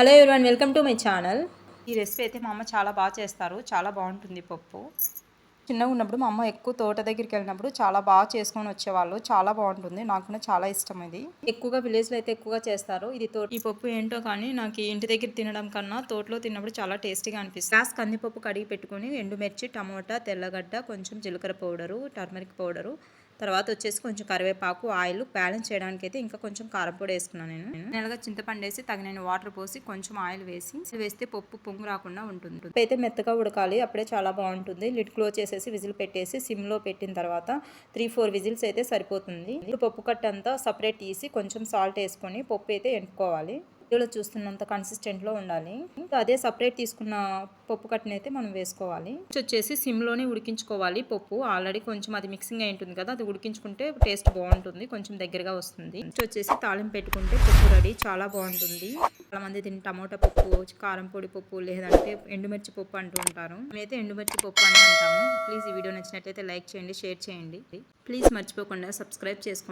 Hello everyone welcome to my channel ఈ recipe అయితే మా అమ్మ చాలా బాగా చేస్తారు. చాలా బాగుంటుంది పప్పు. చిన్నగా ఉన్నప్పుడు మా అమ్మ ఎక్కువ తోట దగ్గరికి వెళ్ళినప్పుడు చాలా బాగా చేసుకొని వచ్చేవాళ్ళు. చాలా బాగుంటుంది. నాకు కూడా చాలా ఇష్టం ఇది. ఎక్కువగా విలేజ్లో అయితే ఎక్కువగా చేస్తారు. ఇది తో ఈ పప్పు ఏంటో కానీ నాకు ఇంటి దగ్గర తినడం కన్నా తోటలో తిన్నప్పుడు చాలా టేస్టీగా అనిపిస్తుంది. గ్లాస్ కందిపప్పు కడిగి పెట్టుకొని ఎండుమిర్చి టమోటా తెల్లగడ్డ కొంచెం జీలకర్ర పౌడరు టర్మరిక్ పౌడరు తర్వాత వచ్చేసి కొంచెం కరివేపాకు ఆయిల్ బ్యాలెన్స్ చేయడానికి అయితే ఇంకా కొంచెం కారం పొడి వేసుకున్నాను నేను. నెలగా చింతపండు వేసి తగిన వాటర్ పోసి కొంచెం ఆయిల్ వేసి వేస్తే పప్పు పొంగు రాకుండా ఉంటుంది. అయితే మెత్తగా ఉడకాలి అప్పుడే చాలా బాగుంటుంది. లిడ్ క్లోజ్ చేసేసి విజిల్ పెట్టేసి సిమ్లో పెట్టిన తర్వాత త్రీ ఫోర్ విజిల్స్ అయితే సరిపోతుంది. ఇప్పుడు పప్పు కట్ట అంతా సపరేట్ తీసి కొంచెం సాల్ట్ వేసుకొని పప్పు అయితే ఎంపుకోవాలి వీడియోలో చూస్తున్నంత కన్సిస్టెంట్లో ఉండాలి. ఇంకా అదే సపరేట్ తీసుకున్న పప్పు కట్టిన అయితే మనం వేసుకోవాలి. వచ్చేసి సిమ్లోనే ఉడికించుకోవాలి పప్పు. ఆల్రెడీ కొంచెం అది మిక్సింగ్ అయి ఉంటుంది కదా అది ఉడికించుకుంటే టేస్ట్ బాగుంటుంది కొంచెం దగ్గరగా వస్తుంది. వచ్చేసి తాలింపు పెట్టుకుంటే పప్పు రెడీ చాలా బాగుంటుంది. చాలా మంది దీన్ని టమోటా పప్పు కారం పొడి పప్పు లేదంటే ఎండుమిర్చి పప్పు అంటూ ఉంటారు. మేమైతే ఎండుమిర్చి పప్పు అని అంటాము. ప్లీజ్ ఈ వీడియో నచ్చినట్లయితే లైక్ చేయండి షేర్ చేయండి. ప్లీజ్ మర్చిపోకుండా సబ్స్క్రైబ్ చేసుకోండి.